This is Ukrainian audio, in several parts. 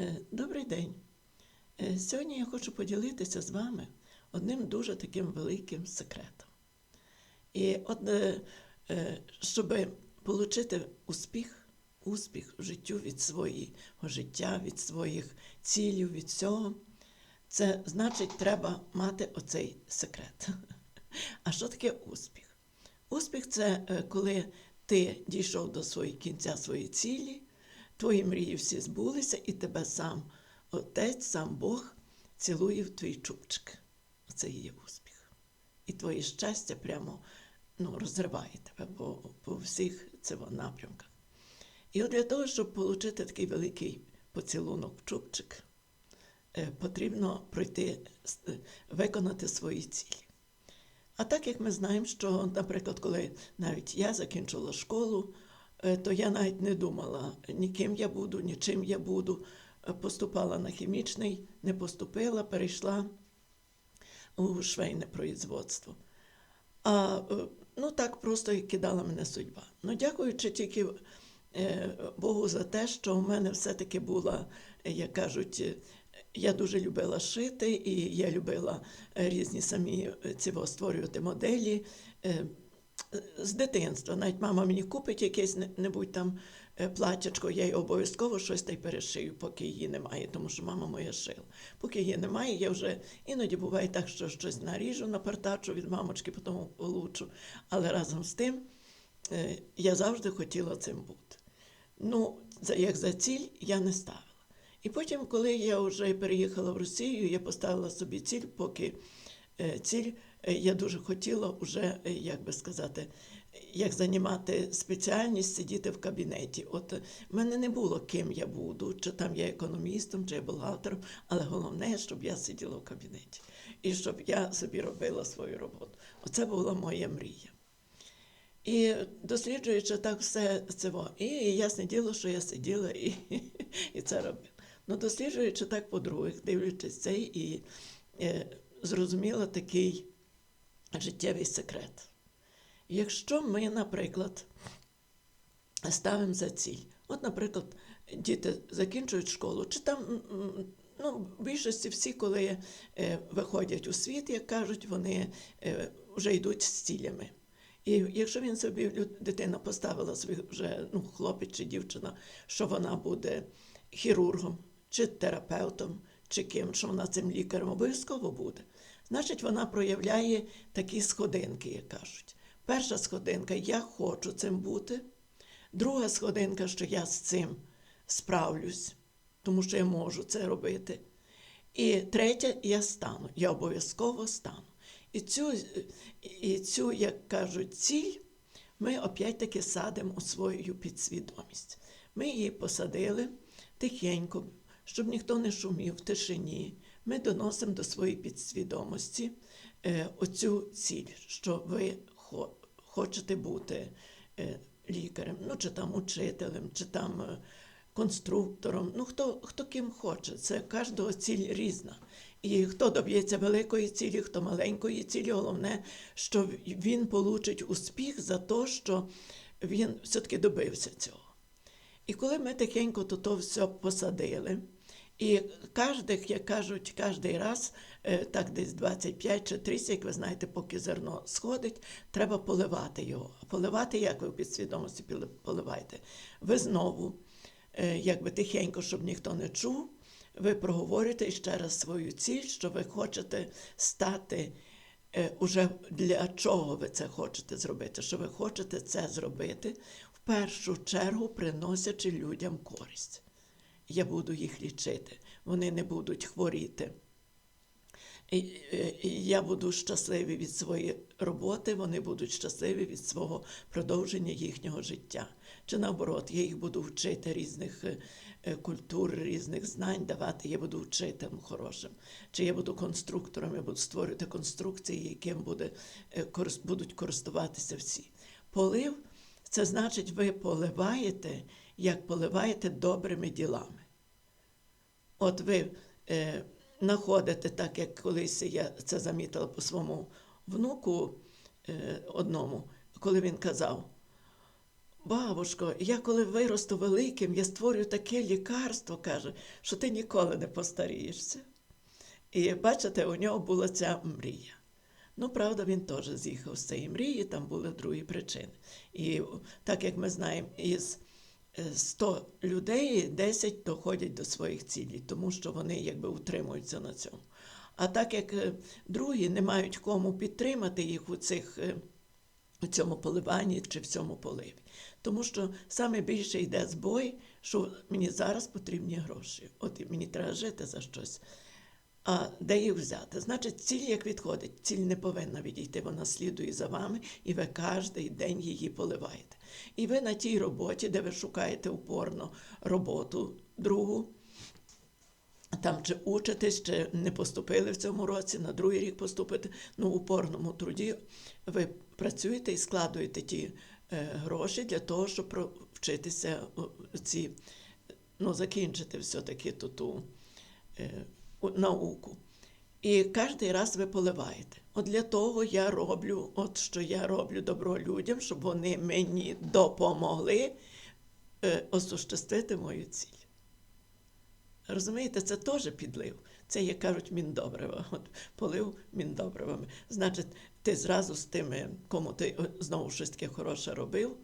Е, Добрий день. Е, Сьогодні я хочу поділитися з вами одним дуже таким великим секретом. І от, е, щоб отримати успіх, успіх в життю від свого життя, від своїх цілів, від всього, це значить, треба мати оцей секрет. А що таке успіх? Успіх це коли ти дійшов до своєї кінця своєї цілі, твої мрії всі збулися, і тебе сам Отець, сам Бог цілує в твій чубчик. Це є успіх. І твоє щастя прямо ну, розриває тебе по, по всіх цих напрямках. І от для того, щоб отримати такий великий поцілунок в чубчик, е, потрібно пройти, е, виконати свої цілі. А так як ми знаємо, що, наприклад, коли навіть я закінчила школу, то я навіть не думала, ні ким я буду, ні чим я буду. Поступала на хімічний, не поступила, перейшла у швейне производство. А е, ну так просто і кидала мене судьба. Ну, дякуючи тільки е, Богу за те, що в мене все-таки була, як кажуть, е, я дуже любила шити, і я любила різні самі ці створювати моделі. З дитинства. Навіть мама мені купить якесь не- небудь там е, платячко, я їй обов'язково щось та й перешию, поки її немає, тому що мама моя шила. Поки її немає, я вже іноді буває так, що щось наріжу, напартачу від мамочки, потім получу. Але разом з тим е, я завжди хотіла цим бути. Ну, як за ціль я не ставила. І потім, коли я вже переїхала в Росію, я поставила собі ціль, поки е, ціль я дуже хотіла вже, е, як би сказати, як займати спеціальність, сидіти в кабінеті. От е, в мене не було ким я буду, чи там я економістом, чи я бухгалтером, але головне, щоб я сиділа в кабінеті і щоб я собі робила свою роботу. Оце була моя мрія. І досліджуючи так все це, і ясне діло, що я сиділа і, і це робила. Ну, досліджуючи так по-друге, дивлячись цей, і е, зрозуміла такий життєвий секрет. Якщо ми, наприклад, ставимо за ціль, от, наприклад, діти закінчують школу, чи там ну, в більшості всі, коли е, виходять у світ, як кажуть, вони е, вже йдуть з цілями. І якщо він собі дитина поставила собі вже ну, хлопець чи дівчина, що вона буде хірургом, чи терапевтом, чи ким, що вона цим лікарем обов'язково буде, значить вона проявляє такі сходинки, як кажуть. Перша сходинка я хочу цим бути. Друга сходинка, що я з цим справлюсь, тому що я можу це робити. І третє, я стану, я обов'язково стану. І цю, і цю, як кажуть, ціль ми опять-таки садимо у свою підсвідомість. Ми її посадили тихенько, щоб ніхто не шумів в тишині. Ми доносимо до своєї підсвідомості е, оцю ціль, що ви хо- хочете бути е, лікарем, ну чи там учителем, чи там е, конструктором. Ну хто, хто ким хоче. Це кожного ціль різна. І хто доб'ється великої цілі, хто маленької цілі, головне, що він получить успіх за те, що він все-таки добився цього. І коли ми тихенько то, то все посадили, і кожних, як кажуть, кожний раз, е, так десь 25 чи 30, як ви знаєте, поки зерно сходить, треба поливати його. А поливати, як ви в підсвідомості піле- поливаєте? Ви знову, е, якби тихенько, щоб ніхто не чув, ви проговорите ще раз свою ціль, що ви хочете стати е, уже для чого ви це хочете зробити? Що ви хочете це зробити в першу чергу, приносячи людям користь. Я буду їх лічити, вони не будуть хворіти. Е, я буду щасливий від своєї роботи, вони будуть щасливі від свого продовження їхнього життя. Чи наоборот, я їх буду вчити різних е, е, культур, різних знань давати, я буду вчителем хорошим. Чи я буду конструктором, я буду створювати конструкції, яким буде, будуть користуватися всі. Полив це значить, ви поливаєте, як поливаєте добрими ділами. От ви е, знаходите, так як колись я це замітила по своєму внуку е, одному, коли він казав: бабушко, я коли виросту великим, я створю таке лікарство, каже, що ти ніколи не постарієшся. І бачите, у нього була ця мрія. Ну, правда, він теж з'їхав з цієї мрії, там були другі причини. І так як ми знаємо, із 100 людей 10 доходять до своїх цілей, тому що вони якби утримуються на цьому. А так як е, другі не мають кому підтримати їх у цих. е, у цьому поливанні чи в цьому поливі. Тому що саме більше йде збой, що мені зараз потрібні гроші. От мені треба жити за щось. А де їх взяти? Значить, ціль як відходить, ціль не повинна відійти, вона слідує за вами, і ви кожен день її поливаєте. І ви на тій роботі, де ви шукаєте упорно роботу другу, там чи учитесь, чи не поступили в цьому році, на другий рік поступите, ну, у упорному труді ви працюєте і складуєте ті е, гроші для того, щоб про- вчитися ці, ну, закінчити все-таки ту, ту е, науку. І кожен раз ви поливаєте. От для того я роблю, от що я роблю добро людям, щоб вони мені допомогли е, осуществити мою ціль. Розумієте, це теж підлив. Це, як кажуть, міндобрива. От полив міндобривами. Значить, ти зразу з тими, кому ти знову щось таке хороше робив.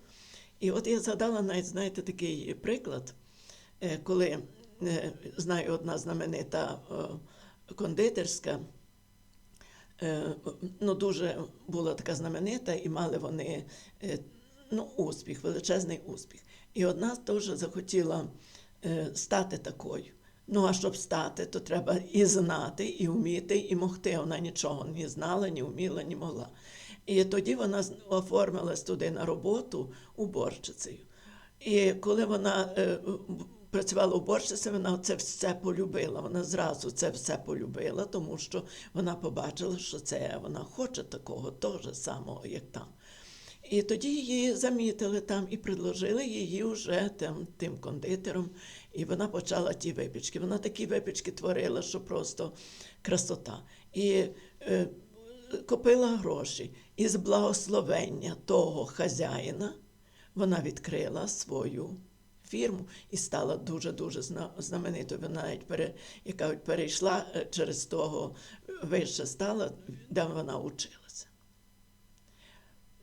І от я згадала навіть, знаєте, такий приклад, е, коли е, знаю одна знаменита е, кондитерська, е, ну, дуже була така знаменита, і мали вони е, ну, успіх, величезний успіх. І одна теж захотіла е, стати такою. Ну, а щоб стати, то треба і знати, і вміти, і могти. Вона нічого не знала, ні вміла, ні могла. І тоді вона оформилась туди на роботу уборщицею. І коли вона е, працювала уборщицею, вона це все полюбила. Вона зразу це все полюбила, тому що вона побачила, що це вона хоче такого того самого, як там. І тоді її замітили там і предложили її вже тим, тим кондитером. І вона почала ті випічки. Вона такі випічки творила, що просто красота. І е, купила гроші. І з благословення того хазяїна вона відкрила свою фірму і стала дуже-дуже знаменитою. Вона навіть пере, як кажуть, перейшла е, через того е, вище стала, де вона училася.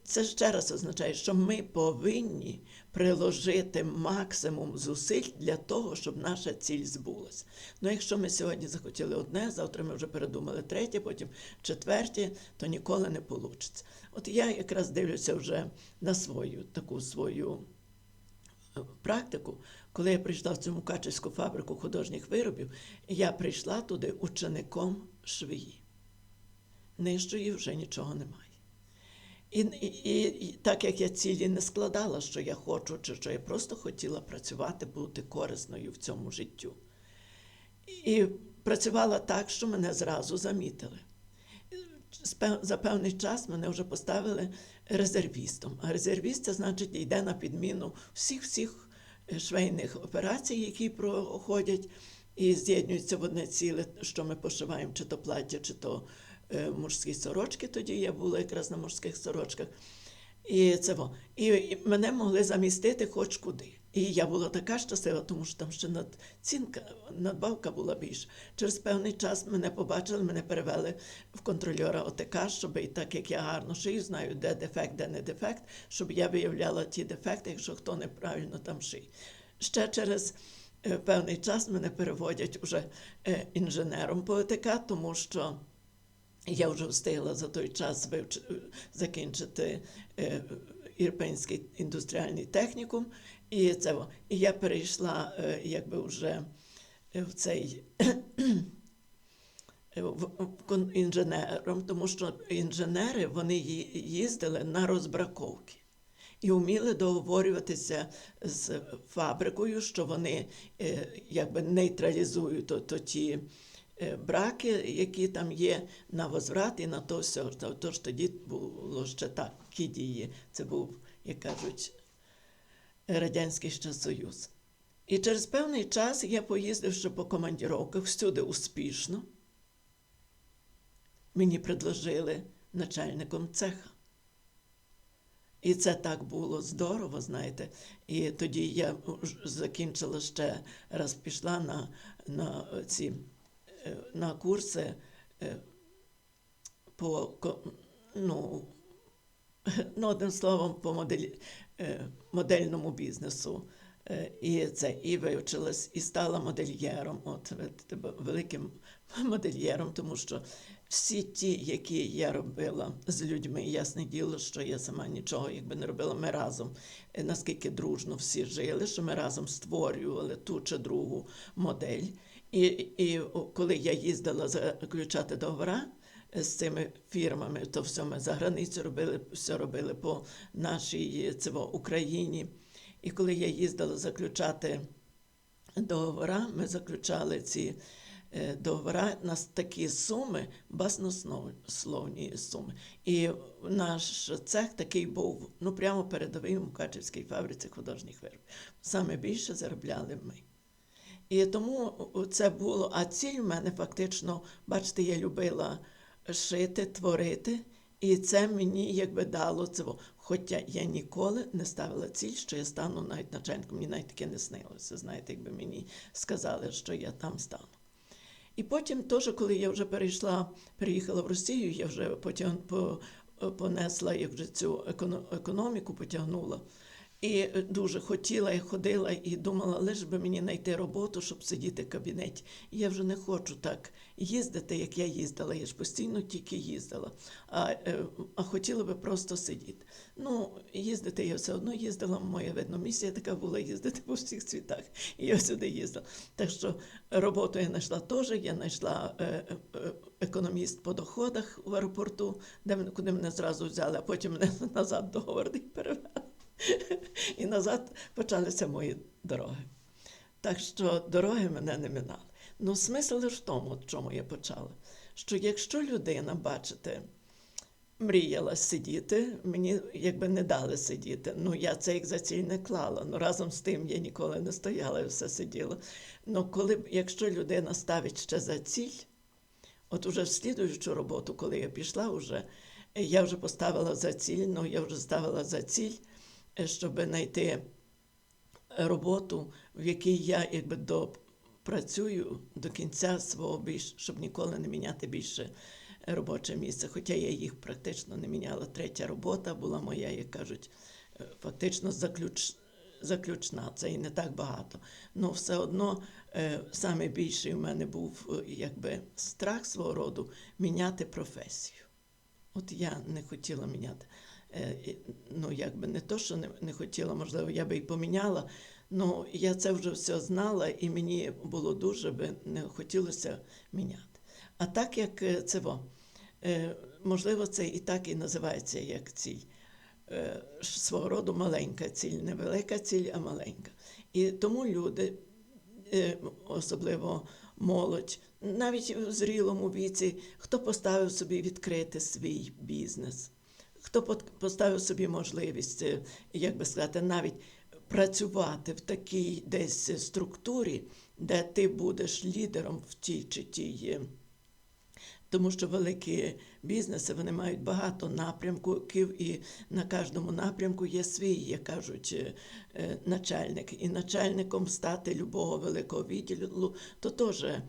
Це ще раз означає, що ми повинні приложити максимум зусиль для того, щоб наша ціль збулася. Ну, якщо ми сьогодні захотіли одне, завтра ми вже передумали третє, потім четверте, то ніколи не вийде. От я якраз дивлюся вже на свою таку свою практику, коли я прийшла в цю Мукачевську фабрику художніх виробів, я прийшла туди учеником швії. Нижчої вже нічого немає. І, і, і так як я цілі не складала, що я хочу, чи що я просто хотіла працювати, бути корисною в цьому життю. І працювала так, що мене зразу замітили. За певний час мене вже поставили резервістом. А резервіст це значить йде на підміну всіх-всіх е, швейних операцій, які проходять і з'єднуються в одне ціле, що ми пошиваємо, чи то плаття, чи то е, мужські сорочки. Тоді я була якраз на мужських сорочках. І це і мене могли замістити хоч куди. І я була така щаслива, тому що там ще надцінка, надбавка була більша. Через певний час мене побачили, мене перевели в контрольора ОТК, щоб і так як я гарно шию, знаю, де дефект, де не дефект, щоб я виявляла ті дефекти, якщо хто неправильно там шиє. Ще через е, певний час мене переводять уже е, інженером по ОТК, тому що. Я вже встигла за той час вивч... закінчити е, Ірпенський індустріальний технікум, і це і я перейшла е, якби вже е, в цей е, в, інженером, тому що інженери вони їздили на розбраковки. І вміли договорюватися з фабрикою, що вони якби нейтралізують то, то ті браки, які там є, на возврат і на то все. То- Тож тоді було ще такі дії. Це був, як кажуть, Радянський ще Союз. І через певний час я поїздив ще по командіровках всюди успішно. Мені предложили начальником цеха. І це так було здорово, знаєте. І тоді я закінчила ще раз пішла на, на ці е, на курси е, по ну, ну, одним словом, по моделі, модельному бізнесу. Е, І це і вивчилась, і стала модельєром, от видите, великим модельєром, тому що всі ті, які я робила з людьми, ясне діло, що я сама нічого якби не робила. Ми разом, е, наскільки дружно всі жили, що ми разом створювали ту чи другу модель. І, і коли я їздила заключати договори з цими фірмами, то все ми за границю робили, все робили по нашій цього, Україні. І коли я їздила заключати договори, ми заключали ці е, договори на такі суми, баснословні суми. І наш цех такий був ну прямо передовий у Мукачевській фабриці художніх виробів. Саме більше заробляли ми. І тому це було. А ціль в мене фактично, бачите, я любила шити, творити, і це мені якби дало цього. Хоча я ніколи не ставила ціль, що я стану навіть начальником, мені навіть таке не снилося. Знаєте, якби мені сказали, що я там стану. І потім, теж, коли я вже перейшла, переїхала в Росію, я вже потяг, по, понесла як вже цю еконо- економіку, потягнула. І е, дуже хотіла і ходила, і думала, лише би мені знайти роботу, щоб сидіти в кабінеті. І я вже не хочу так їздити, як я їздила. Я ж постійно тільки їздила, а, е, а хотіла би просто сидіти. Ну, їздити я все одно їздила. Моя видно, місія така була їздити по всіх світах. І я сюди їздила. Так що роботу я знайшла теж. Я знайшла е, економіст по доходах в аеропорту, де куди мене зразу взяли, а потім мене назад до Горди перевели. І назад почалися мої дороги. Так що дороги мене не минали. Ну, смисл лише в тому, в чому я почала. Що якщо людина, бачите, мріяла сидіти, мені якби не дали сидіти. Ну, я це як за ціль не клала. Ну, разом з тим я ніколи не стояла і все сиділа. Ну, коли, якщо людина ставить ще за ціль, От уже в слідуючу роботу, коли я пішла, вже, я вже поставила за ціль, ну я вже ставила за ціль, щоб знайти роботу, в якій я якби допрацюю до кінця свого більш, щоб ніколи не міняти більше робоче місце. Хоча я їх практично не міняла. Третя робота була моя, як кажуть, е, фактично заключ, заключна. Це і не так багато. Ну все одно е, саме більший у мене був е, якби страх свого роду міняти професію. От я не хотіла міняти. Е, Ну, якби не то, що не, не хотіла, можливо, я би і поміняла. Ну, я це вже все знала, і мені було дуже би не хотілося міняти. А так як е, це во, е, можливо, це і так і називається як ціль. Свого роду маленька ціль, не велика ціль, а маленька. І тому люди, особливо молодь, навіть в зрілому віці, хто поставив собі відкрити свій бізнес, хто поставив собі можливість, е, як би сказати, навіть працювати в такій десь структурі, де ти будеш лідером в тій чи тій. Тому що великі бізнеси вони мають багато напрямків, і на кожному напрямку є свій, як кажуть, е, е, начальник. І начальником стати любого великого відділу, то теж е,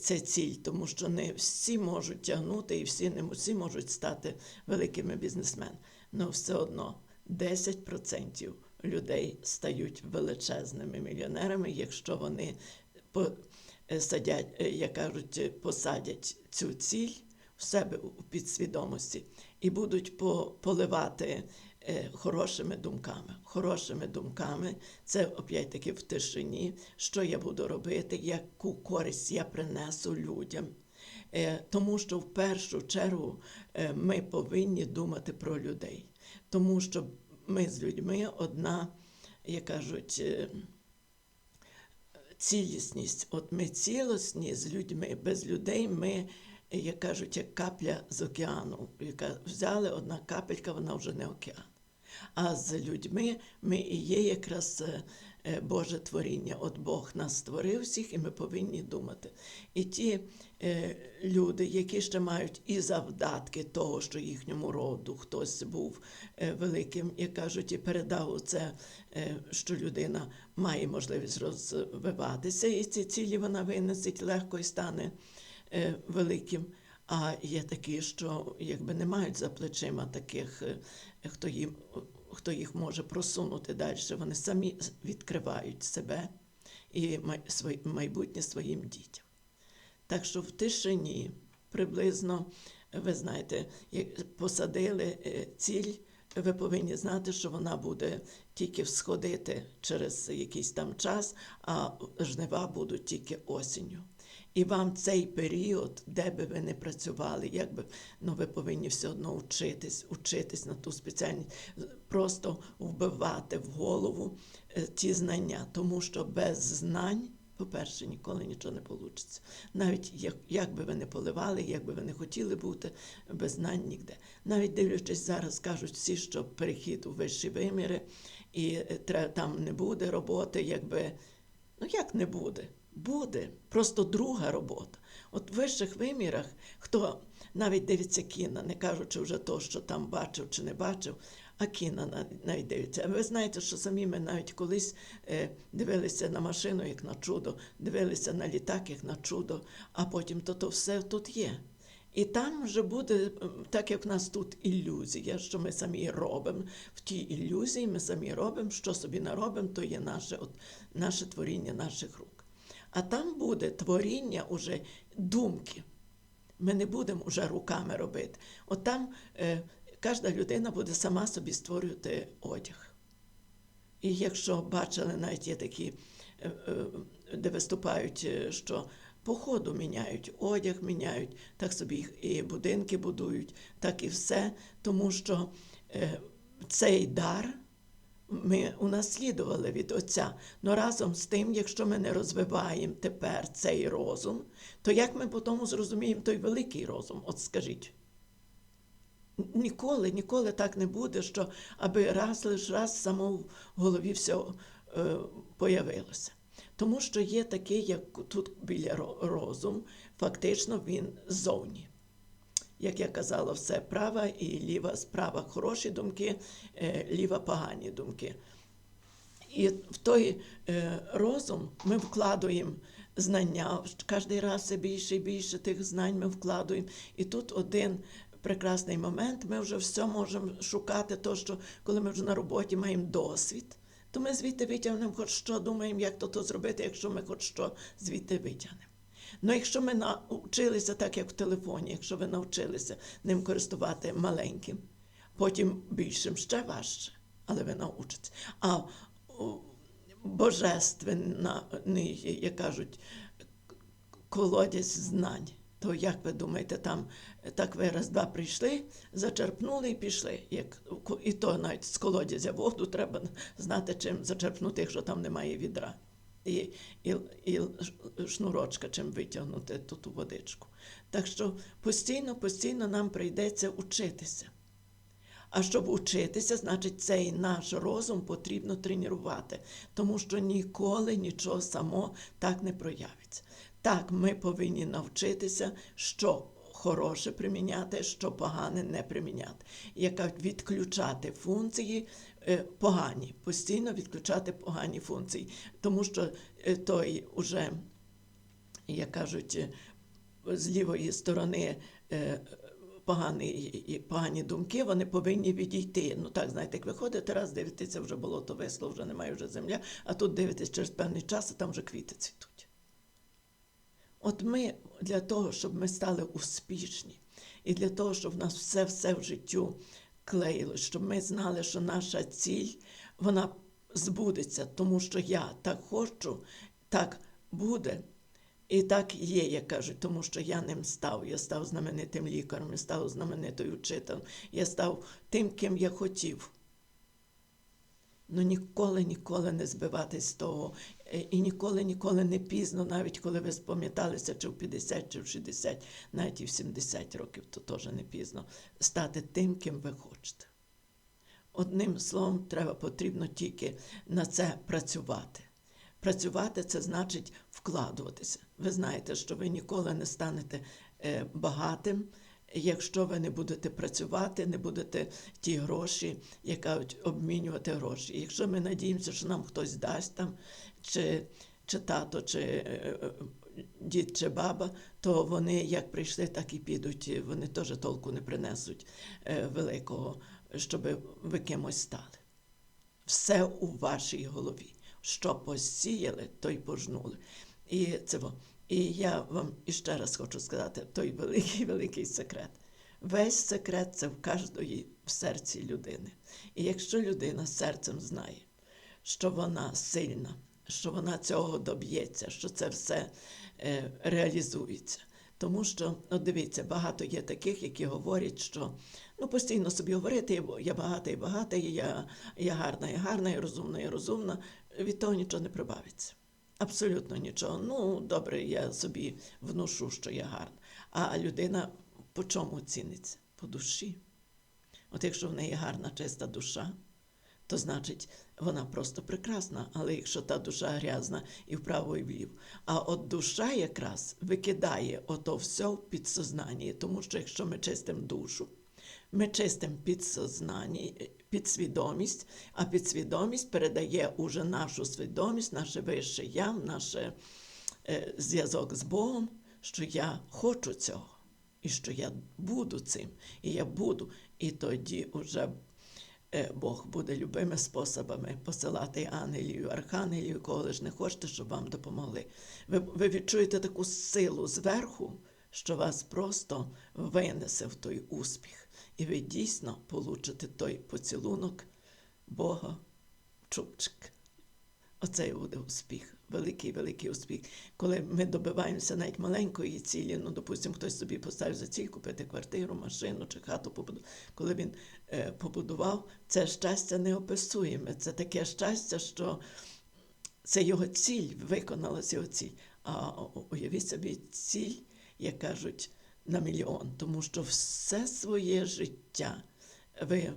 це ціль, тому що не всі можуть тягнути, і всі не всі можуть стати великими бізнесменами. Але все одно 10% людей стають величезними мільйонерами, якщо вони по садять, е, як кажуть, е, посадять цю ціль в себе у підсвідомості і будуть по- поливати е, хорошими думками. Хорошими думками це опять-таки в тишині, що я буду робити, яку користь я принесу людям. Е, Тому що в першу чергу е, ми повинні думати про людей, тому що ми з людьми одна, як кажуть, е, цілісність. От ми цілісні з людьми, без людей ми, як кажуть, як капля з океану, яка взяли одна капелька, вона вже не океан. А з людьми ми і є якраз е, е, Боже творіння. От Бог нас створив всіх, і ми повинні думати. І ті люди, які ще мають і завдатки того, що їхньому роду хтось був е, великим, як кажуть, і передав це, е, що людина має можливість розвиватися, і ці цілі вона винесить легко і стане е, великим. А є такі, що якби не мають за плечима таких, е, хто їм, хто їх може просунути далі. Вони самі відкривають себе і майбутнє своїм дітям. Так що в тишині приблизно, ви знаєте, як посадили е, ціль, ви повинні знати, що вона буде тільки всходити через якийсь там час, а жнива будуть тільки осінню. І вам цей період, де би ви не працювали, як би, ну ви повинні все одно вчитись, вчитись на ту спеціальність, просто вбивати в голову е, ті знання, тому що без знань, по-перше, ніколи нічого не вийде. Навіть як, як би ви не поливали, як би ви не хотіли бути, без знань ніде. Навіть дивлячись зараз, кажуть всі, що перехід у вищі виміри, і е, тре- там не буде роботи, якби. Ну як не буде? Буде. Просто друга робота. От в вищих вимірах, хто навіть дивиться кіно, не кажучи вже то, що там бачив чи не бачив, а кіно нав- навіть. А ви знаєте, що самі ми навіть колись е, дивилися на машину як на чудо, дивилися на літак як на чудо, а потім то, то все тут є. І там вже буде, так як в нас тут ілюзія, що ми самі робимо. В тій ілюзії ми самі робимо, що собі наробимо, то є наше, от, наше творіння наших рук. А там буде творіння уже думки. Ми не будемо вже руками робити. От там е, кожна людина буде сама собі створювати одяг. І якщо бачили, навіть є такі, е, е, де виступають, е, що по ходу міняють, одяг міняють, так собі і будинки будують, так і все, тому що цей дар ми унаслідували від Отця. Но разом з тим, якщо ми не розвиваємо тепер цей розум, то як ми потім зрозуміємо той великий розум? От скажіть. Ніколи, ніколи так не буде, що аби раз лиш раз само в голові все е, появилося. Тому що є такий, як тут біля ро- розум, фактично він ззовні. Як я казала, все права і ліва справа хороші думки, е, ліва погані думки. І в той е, розум ми вкладуємо знання. Кожен раз все більше і більше тих знань ми вкладуємо. І тут один прекрасний момент, ми вже все можемо шукати, то, що коли ми вже на роботі маємо досвід, то ми звідти витягнемо хоч що, думаємо, як то, то зробити, якщо ми хоч що звідти витягнемо. Ну, якщо ми навчилися, так як в телефоні, якщо ви навчилися ним користувати маленьким, потім більшим ще важче, але ви научитесь. А о, божественний, як кажуть, колодязь знань. То як ви думаєте, там так ви раз-два прийшли, зачерпнули і пішли. Як, і то навіть з колодязя воду треба знати, чим зачерпнути, якщо там немає відра. І, і, і шнурочка, чим витягнути ту, ту водичку. Так що постійно, постійно нам прийдеться учитися. А щоб учитися, значить, цей наш розум потрібно тренувати, тому що ніколи нічого само так не проявиться. Так, ми повинні навчитися, що хороше приміняти, що погане не приміняти. Яка відключати функції е, погані, постійно відключати погані функції, тому що е, той уже, як кажуть, е, з лівої сторони. Погані, і- погані думки, вони повинні відійти. Ну так, знаєте, як виходите, раз дивитеся, вже болото весло, вже немає вже земля, а тут дивитесь через певний час, а там вже квіти цвітуть. От ми для того, щоб ми стали успішні, і для того, щоб в нас все все в життю клеїло, щоб ми знали, що наша ціль вона збудеться, тому що я так хочу, так буде. І так є, як кажуть, тому що я ним став. Я став знаменитим лікарем, я став знаменитою вчителем, я став тим, ким я хотів. Ну ніколи, ніколи не збиватись з того. Е, І ніколи, ніколи не пізно, навіть коли ви спам'яталися, чи в 50, чи в 60, навіть і в 70 років, то теж не пізно, стати тим, ким ви хочете. Одним словом, треба потрібно тільки на це працювати. Працювати це значить вкладуватися. Ви знаєте, що ви ніколи не станете е, багатим, якщо ви не будете працювати, не будете ті гроші, як кажуть, обмінювати гроші. Якщо ми надіємося, що нам хтось дасть там, чи, чи тато, чи е, е, дід, чи баба, то вони як прийшли, так і підуть. Вони теж толку не принесуть е, великого, щоб ви кимось стали. Все у вашій голові. Що посіяли, то й пожнули. І це. І я вам іще раз хочу сказати той великий великий секрет. Весь секрет це в кожної в серці людини. І якщо людина серцем знає, що вона сильна, що вона цього доб'ється, що це все е, реалізується. Тому що, от дивіться, багато є таких, які говорять, що ну постійно собі говорити, я багата і багата, я, я гарна і гарна, і розумна і розумна, від того нічого не прибавиться. Абсолютно нічого. Ну, добре, я собі внушу, що я гарна. А людина по чому ціниться? По душі. От якщо в неї гарна, чиста душа, то значить вона просто прекрасна. Але якщо та душа грязна і вправо, і вліво. А от душа якраз викидає ото все в підсознанні, тому що якщо ми чистимо душу, ми чистимо підсознання, підсвідомість, а підсвідомість передає уже нашу свідомість, наше вище я, наш е, зв'язок з Богом, що я хочу цього, і що я буду цим, і я буду. І тоді вже е, Бог буде любими способами посилати ангелію, архангелію, кого ж не хочете, щоб вам допомогли. Ви, ви відчуєте таку силу зверху, що вас просто винесе в той успіх. І ви дійсно получите той поцілунок Бога, чубчик. Оце і буде успіх, великий, великий успіх. Коли ми добиваємося навіть маленької цілі, ну, допустимо, хтось собі поставив за ціль купити квартиру, машину чи хату побудувати. Коли він е, побудував, це щастя неописуєме. Це таке щастя, що це його ціль, виконалася його ціль. А уявіть собі ціль, як кажуть, на мільйон, тому що все своє життя ви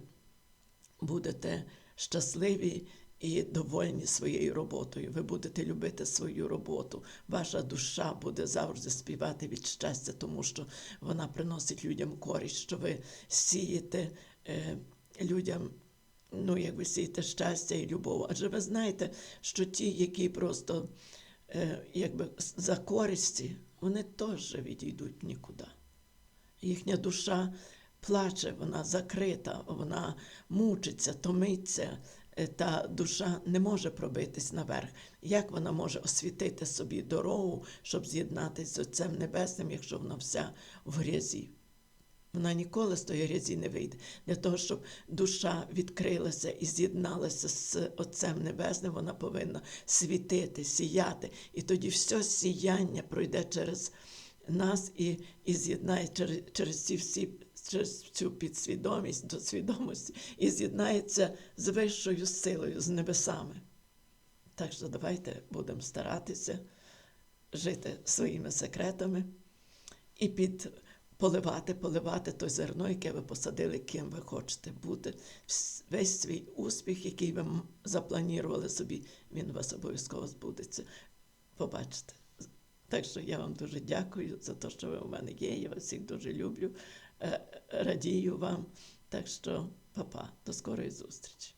будете щасливі і довольні своєю роботою. Ви будете любити свою роботу. Ваша душа буде завжди співати від щастя, тому що вона приносить людям користь, що ви сієте е, людям. Ну, як ви сієте щастя і любов. Адже ви знаєте, що ті, які просто е, якби за користі, вони теж відійдуть нікуди. Їхня душа плаче, вона закрита, вона мучиться, томиться, е, та душа не може пробитись наверх. Як вона може освітити собі дорогу, щоб з'єднатися з Отцем Небесним, якщо вона вся в грязі? Вона ніколи з тої грязі не вийде. Для того, щоб душа відкрилася і з'єдналася з Отцем Небесним, вона повинна світити, сіяти. І тоді все сіяння пройде через нас і і з'єднає через через ці всі через цю підсвідомість до свідомості і з'єднається з вищою силою, з небесами. Так що давайте будемо старатися жити своїми секретами і під поливати, поливати той зерно, яке ви посадили, ким ви хочете бути. Весь свій успіх, який ви запланували собі, він у вас обов'язково збудеться. Побачите. Так що я вам дуже дякую за те, що ви у мене є. Я вас всіх дуже люблю, е, радію вам. Так що, папа, до скорої зустрічі.